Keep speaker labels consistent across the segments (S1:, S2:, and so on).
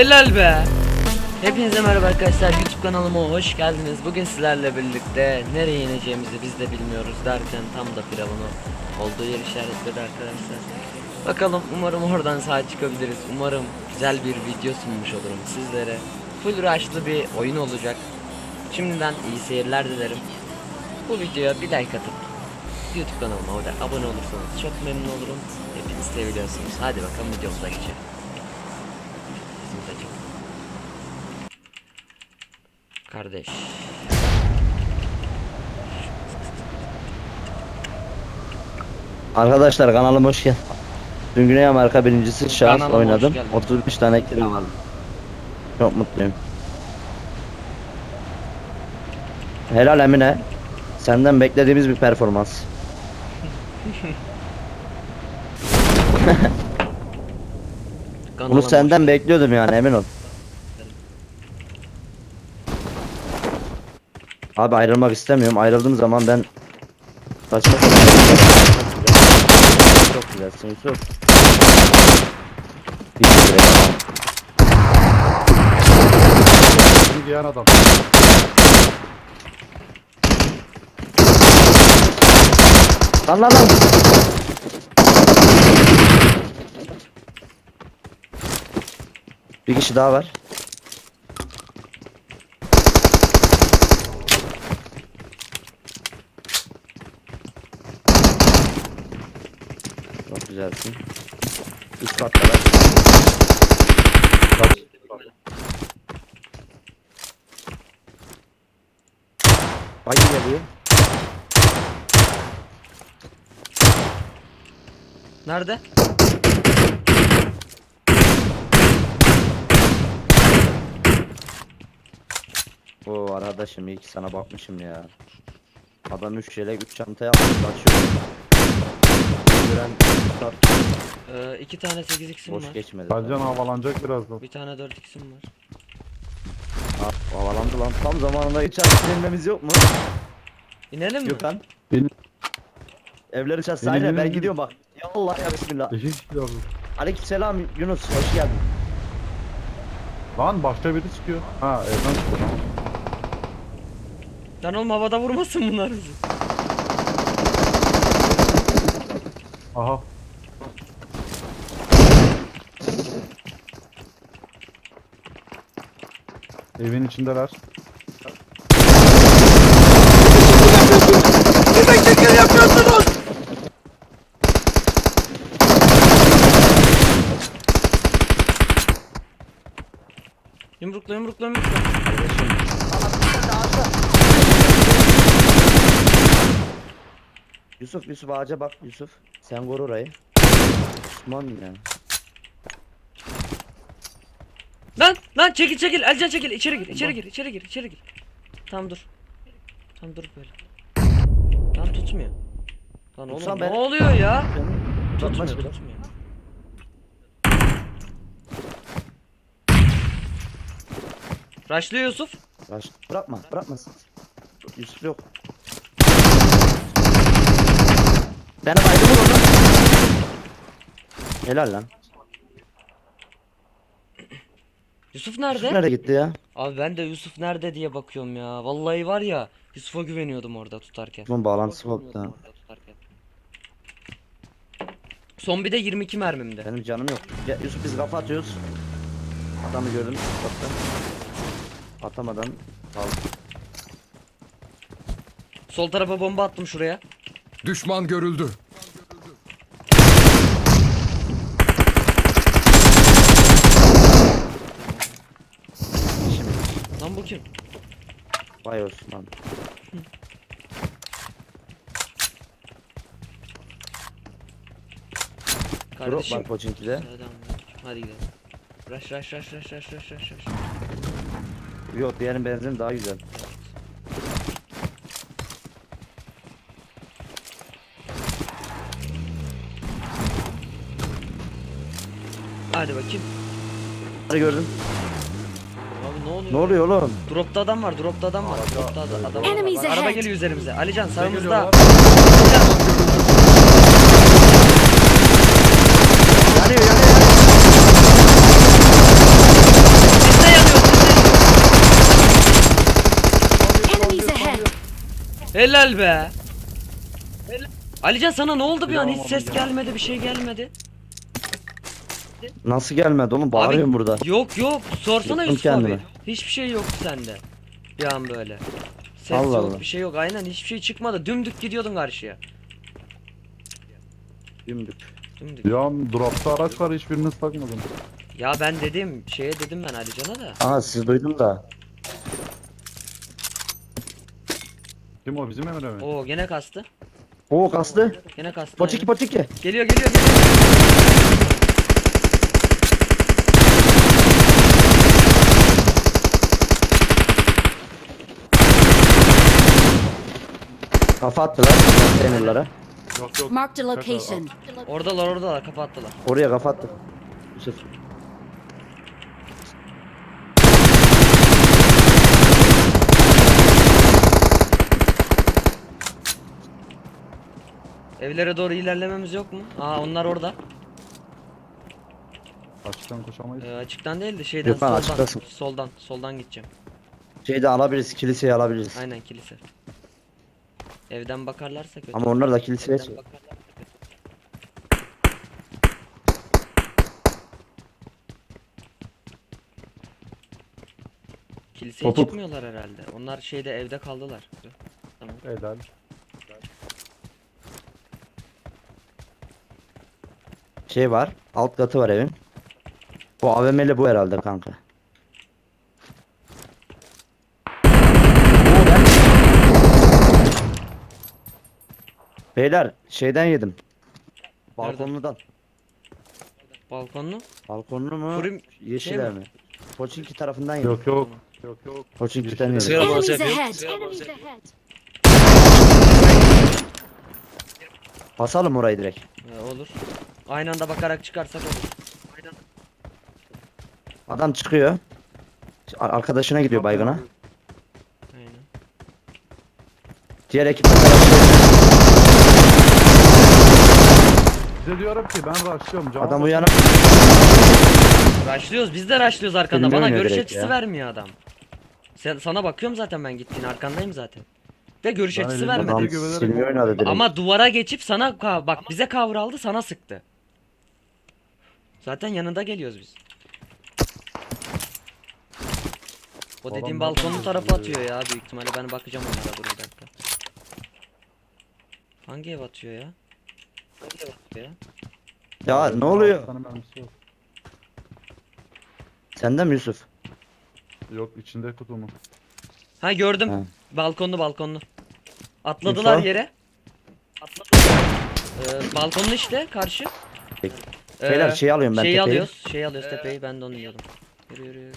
S1: Helal be. Hepinize merhaba arkadaşlar YouTube kanalıma hoş geldiniz. Bugün sizlerle birlikte nereye ineceğimizi biz de bilmiyoruz derken tam da firavunu olduğu yer işaretledi arkadaşlar. Bakalım umarım oradan sağ çıkabiliriz. Umarım güzel bir video sunmuş olurum sizlere. Full rush'lı bir oyun olacak. Şimdiden iyi seyirler dilerim. Bu videoya bir like atıp YouTube kanalıma orada abone olursanız çok memnun olurum. Hepiniz seviliyorsunuz. Hadi bakalım videomuza geçelim. Takım. Kardeş.
S2: Arkadaşlar kanalıma hoş geldin. Dün Güney Amerika birincisi
S1: Kanalıma hoş
S2: oynadım.
S1: geldin.
S2: 35 tane kilo aldım. Çok mutluyum. Helal Emine. Senden beklediğimiz bir performans.
S1: Kanalıma
S2: Bunu senden bekliyordum yani emin ol. Abi ayrılmak istemiyorum. Ayrıldığım zaman ben saçma sapan Çok. Bir kere tamam.
S3: Bizim diğer adam.
S2: Lan lan lan. Bir kişi daha var. Çok güzelsin. Üst katta var. Ayı geliyor.
S1: Nerede?
S2: Oo arkadaşım iyi ki sana bakmışım ya. Adam 3 yelek 3 çanta yapmış kaçıyor. Gören tutar,
S1: Ee, iki tane 8 x'im
S2: boş
S1: var.
S2: geçmedi.
S3: Kalcan havalanacak birazdan.
S1: Bir tane 4 x'im var.
S2: Ha, havalandı lan. Tam zamanında hiç inmemiz yok mu?
S1: İnelim mi?
S2: Gökhan.
S3: Benim
S2: Evleri çat
S3: Benim
S2: sahile ben
S3: evim-
S2: gidiyorum bak. Ya Allah ya bismillah.
S3: iki kişi lazım.
S2: Aleykümselam Yunus hoş geldin.
S3: Lan başka biri çıkıyor. Ha evden çıkıyor tamam.
S1: Lan oğlum havada vurmasın bunlar bizi.
S3: Aha. Evin içindeler.
S1: Yumrukla yumrukla yumrukla.
S2: Yusuf Yusuf ağaca bak Yusuf. Sen koru orayı. Osman ya.
S1: Lan lan çekil çekil Elcan çekil içeri gir içeri gir içeri gir içeri gir. Tamam dur. Tamam dur böyle. Lan tutmuyor. Lan oğlum
S2: Tutsam
S1: ne
S2: ben-
S1: oluyor ya? Tutmuyor tutmuyor. Raşlıyor Yusuf.
S2: Baş, bırakma bırakma. Yusuf yok. Ben ayrı vur onu. Helal lan.
S1: Yusuf
S2: Yusuf
S1: nerede?
S2: gitti ya?
S1: Abi ben de Yusuf nerede diye bakıyorum ya. Vallahi var ya Yusuf'a güveniyordum orada tutarken.
S2: Bunun bağlantısı koptu ha.
S1: Son bir de 22 mermimde.
S2: Benim canım yok. Ya, Yusuf biz kafa atıyoruz. Adamı gördüm. Baktan. Atamadan kaldı.
S1: Sol tarafa bomba attım şuraya.
S4: Düşman görüldü.
S2: Şimdi
S1: Lan bu kim?
S2: vay Osman. Drop
S1: Kardeşim.
S2: var Pochinki'de.
S1: Selamünaleyküm. Hadi gidelim. Rush rush rush rush rush rush rush rush.
S2: Yok diğerinin benzin daha güzel.
S1: Hadi bakayım.
S2: Gördüm.
S1: Abi ne oluyor?
S2: Ne oluyor oğlum?
S1: Dropta adam var, dropta adam var. Dropta adam, adam var.
S5: Enemies Bak,
S1: Araba
S5: ahead.
S1: geliyor üzerimize. Alican sağımızda.
S3: Alican.
S2: Yanıyor, yanıyor. Siz de yanıyor, Enemies ahead. yanıyor.
S1: Helal be. Helal. Alican sana ne oldu bir an? Hiç ses gelmedi, bir şey gelmedi.
S2: Nasıl gelmedi oğlum? Bağırıyorum burada.
S1: Yok yok sorsana
S2: Yuttum
S1: Yusuf abi.
S2: kendimi.
S1: Hiçbir şey yoktu sende. Bir an böyle. Ses
S2: Allah
S1: yok
S2: Allah.
S1: bir şey yok aynen hiçbir şey çıkmadı. Dümdük gidiyordun karşıya.
S2: Dümdük.
S1: Dümdük.
S3: Ya dropta araç var hiçbirini takmadım.
S1: Ya ben dedim şeye dedim ben Alican'a da.
S2: Aa siz duydum da.
S3: Kim o bizim Emre mi?
S1: Oo gene kastı.
S2: Oo kastı.
S1: Gene kastı.
S2: Poçiki
S1: aynen. Geliyor geliyor geliyor.
S2: Kafa attılar. Konteynerlara.
S3: Yok yok.
S4: Marked a location.
S1: Oradalar oradalar kapattılar.
S2: Oraya kafa attık. Yusuf.
S1: Evlere doğru ilerlememiz yok mu? Aa onlar orada.
S3: Açıktan koşamayız.
S1: Ee, açıktan değil de şeyden
S2: Yok lan,
S1: soldan.
S2: açıktasın.
S1: Soldan soldan gideceğim.
S2: Şeyde alabiliriz. Kiliseyi alabiliriz.
S1: Aynen kilise. Evden bakarlarsa kötü.
S2: Ama onlar da kiliseye
S1: Evden
S2: çık-
S1: bakarlarsa kötü. Kiliseye
S2: Topuk.
S1: çıkmıyorlar herhalde. Onlar şeyde evde kaldılar. Tamam.
S3: Helal.
S2: Şey var. Alt katı var evin. Bu AVM'li bu herhalde kanka. Oo, ben- Beyler şeyden yedim. Balkonludan.
S1: Balkonlu.
S2: Balkonlu mu?
S1: Fırın-
S2: Yeşil
S1: şey mi?
S2: mi? Poçinki tarafından yedim.
S3: Yok yok. Yok yok.
S2: Poçinki'den yedim.
S3: Sigara
S4: Enemies ahead. Enemies ahead.
S2: Basalım orayı direkt.
S1: Ee, olur. Aynı anda bakarak çıkarsak olur.
S2: Adam çıkıyor. Ar- Arkadaşına gidiyor baygına.
S1: Aynen.
S2: Diğer de
S3: Size diyorum ki ben rushlıyorum. Cama
S2: Adam uyanıp
S1: Raşlıyoruz biz de raşlıyoruz arkanda. Bana görüş
S2: direkt
S1: açısı
S2: ya.
S1: vermiyor adam. Sen, sana bakıyorum zaten ben gittiğin arkandayım zaten. De görüş
S3: Ben
S1: açısı
S3: elimde
S1: vermedi.
S2: adam
S3: güvenerek-
S2: silmi oynadı direkt.
S1: Ama duvara geçip sana ka- bak bize kavraldı sana sıktı. Zaten yanında geliyoruz biz. O
S3: Adam
S1: dediğim
S3: nereden
S1: tarafa atıyor ya büyük ihtimalle ben bakacağım onlara dur bir dakika. Hangi ev atıyor ya? Ya?
S2: Ya ne oluyor?
S3: Altı tane mermisi yok.
S2: Sende mi Yusuf?
S3: Yok içinde kutu mu?
S1: Ha gördüm.
S2: Ha.
S1: Balkonlu balkonlu. Atladılar
S2: Info?
S1: yere. Atladılar. Ee, balkonlu işte karşı.
S2: Peki.
S1: Ee,
S2: Beyler şey alıyorum ben
S1: şeyi
S2: tepeyi.
S1: alıyoruz. Şeyi alıyoruz tepeyi. Ben de onu yiyordum. Yürü yürü yürü.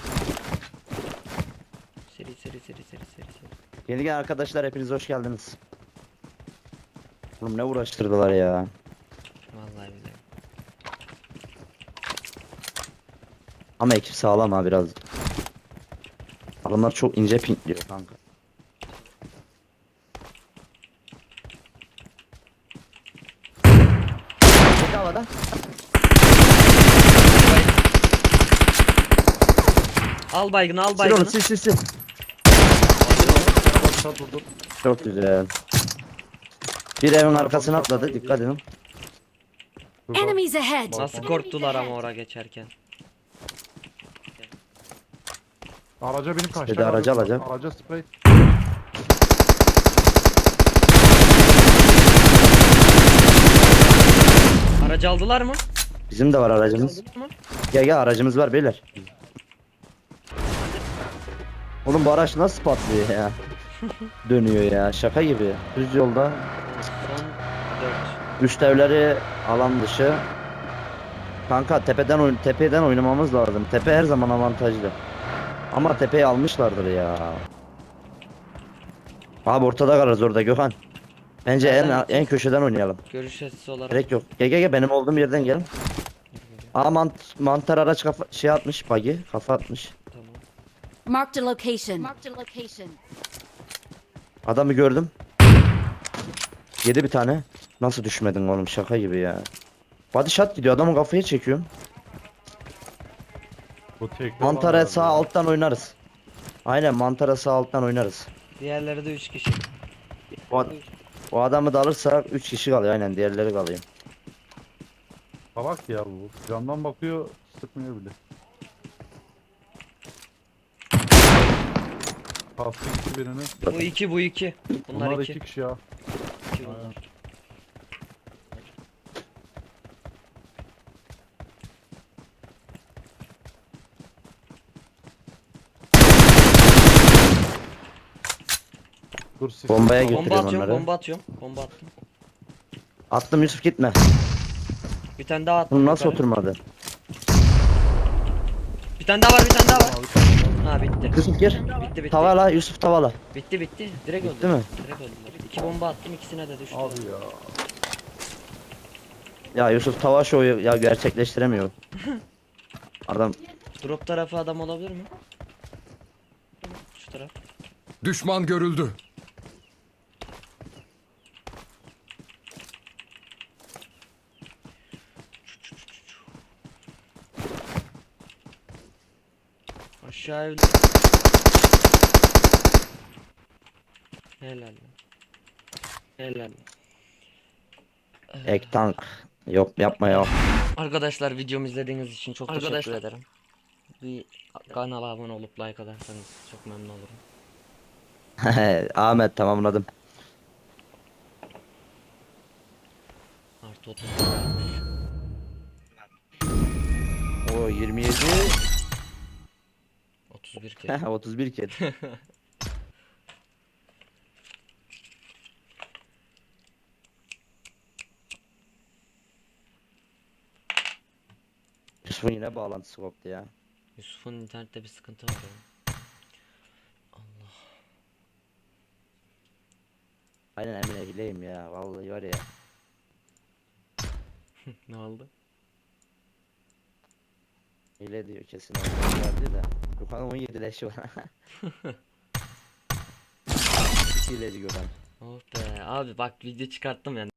S1: Seri seri seri seri seri seri.
S2: Yeni gelen arkadaşlar hepiniz hoş geldiniz. Oğlum ne uğraştırdılar ya.
S1: Vallahi billahi.
S2: Ama ekip sağlam ha biraz. Adamlar çok ince pinkliyor kanka. Tek havada.
S1: Al baygını al
S2: Sil onu
S1: baygını.
S2: sil sil sil. Çok güzel. Bir evin arkasına atladı dikkat edin.
S4: Enemies ahead.
S1: Nasıl korktular ama oraya geçerken.
S3: Araca binip kaçtı.
S2: Dedi, aracı alacak.
S3: Araca sprey.
S1: Aracı aldılar mı?
S2: Bizim de var aracımız. Gel gel aracımız var beyler. Oğlum bu araç nasıl patlıyor ya? Dönüyor ya şaka gibi. Düz yolda
S1: Son 4.
S2: Üç devleri alan dışı. Kanka tepeden oyn tepeden oynamamız lazım. Tepe her zaman avantajlı. Ama tepeyi almışlardır ya. Abi ortada kalırız orada Gökhan. Bence en en köşeden oynayalım.
S1: Görüş açısı olarak.
S2: Gerek yok. Gel gel gel benim olduğum yerden gel. Aa mant mantar araç kafa şey atmış bagi kafa atmış.
S1: Tamam.
S4: Marked a location. Marked a location.
S2: Adamı gördüm. Yedi bir tane. Nasıl düşmedin oğlum şaka gibi ya. Body shot gidiyor adamın kafayı çekiyorum.
S3: Bu
S2: Mantara sağ alttan oynarız. Aynen mantara sağ alttan oynarız.
S1: Diğerleri de 3 kişi.
S2: O, ad- o adamı da alırsak 3 kişi kalıyor aynen diğerleri kalıyor.
S3: Salak ya bu. Camdan bakıyor sıkmıyor bile. Kastı birini.
S1: Bu iki bu iki. Bunlar,
S3: Bunlar
S1: iki.
S3: iki kişi ya.
S1: İki bunlar.
S3: Dur.
S2: Bombaya.
S1: Bomba atıyorum
S2: onları.
S1: bomba atıyorum. Bomba attım.
S2: Attım Yusuf gitme.
S1: Bir tane daha attım.
S2: Bunu nasıl
S1: yukarı.
S2: oturmadı?
S1: Bir tane daha var bir tane daha var. Ha bitti.
S2: Yusuf gir.
S1: Bitti bitti.
S2: Tavala Yusuf tavala.
S1: Bitti bitti. Direkt
S2: Bitti
S1: öldü.
S2: mi?
S1: Direkt öldüler. İki bomba attım ikisine de düştü.
S3: Abi ya.
S2: Ya Yusuf tava şovu ya gerçekleştiremiyor. Adam
S1: Drop tarafı adam olabilir mi? Şu taraf.
S5: Düşman görüldü.
S1: Aşağı evli. Helal. Helal.
S2: ek tank. Yok yapma ya.
S1: Arkadaşlar videomu izlediğiniz için çok teşekkür ederim. Bir kanala abone olup like atarsanız çok memnun olurum.
S2: Ahmet tamamladım.
S1: Artı 30.
S2: O 27
S1: 31 kere.
S2: 31 kez. Yusuf'un yine bağlantısı koptu ya.
S1: Yusuf'un internette bir sıkıntı var ya.
S2: Aynen Emine hileyim ya. Vallahi var ya.
S1: ne oldu?
S2: Hile diyor kesin. Oyuncu Vardı da. Gökhan'ın 17 leşi var. Hileci Gökhan.
S1: Oh be abi bak video çıkarttım yani.